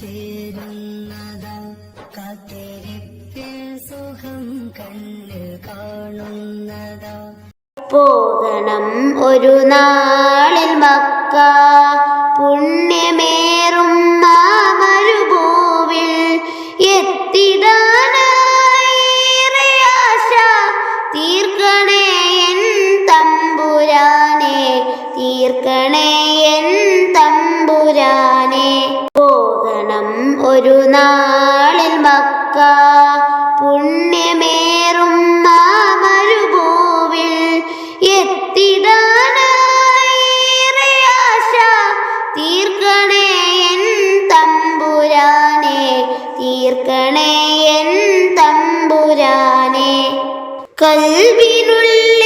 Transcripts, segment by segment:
ചേരുന്നതാ. കാത്തിരിപ്പിൽ സുഖം കണ്ണിൽ കാണുന്നതാ. പോകണം ഒരു നാളിൽ മക്ക. പുണ്യമേറും മാമരുഭൂവിൽ എത്തിടാനായി ആശ. തീർക്കണേ എൻ തമ്പുരാനെ തീർക്കണേ എൻ തമ്പുരാനെ. ഒരു നാളിൽ മക്ക പുണ്യമേറും മാമരുഭൂവിൽ എത്തിടാനായിരയാശ തീർക്കണേ എൻ തമ്പുരാനെ തീർക്കണേ എൻ തമ്പുരാനെ. കൽവിനുള്ളിൽ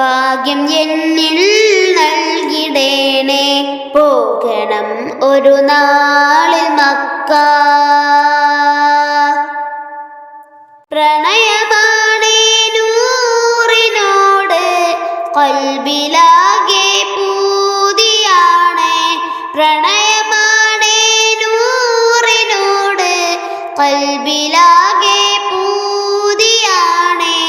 ഭാഗ്യം എന്നിൽ നൽകിടേണേ. പോകണം ഒരു നാളിൽ മക്ക. പ്രണയമാണേനൂറിനോട് കൽബിലാകെ പൂതിയാണ്. പ്രണയമാണേനൂറിനോട് കൽബിലാകെ പൂതിയാണ്.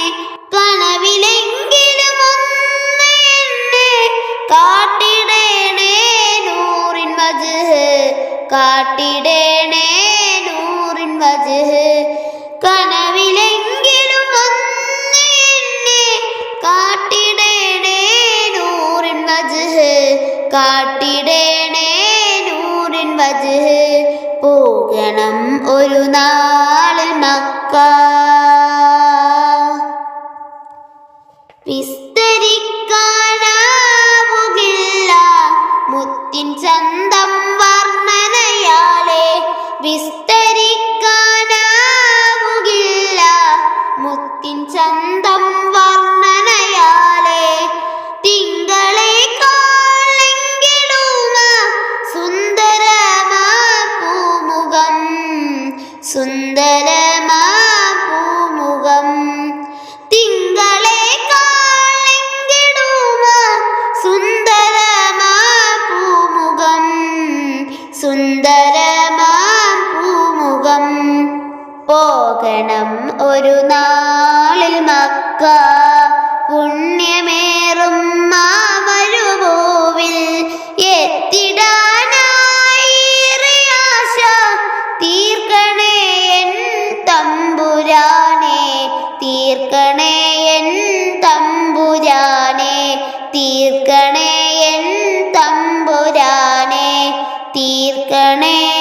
കാട്ടിടേണേ നൂറിൻ വജ് പോകണം ഒരു നാളിൽ മക്ക. വിസ്തരിക്കാനാവുകില്ല മുത്തിൻ ചന്തം സുന്ദരമാ പൂമുഖം. പോകണം ഒരു നാളിൽ മക്ക. പുണ്യമേറും മാമരുഭൂവിൽ എത്തിടാനായി തീർക്കണേ എൻ തമ്പുരാനെ തീർക്കണേ എൻ തമ്പുരാനെ തീർക്കണേ തീർക്കണേ.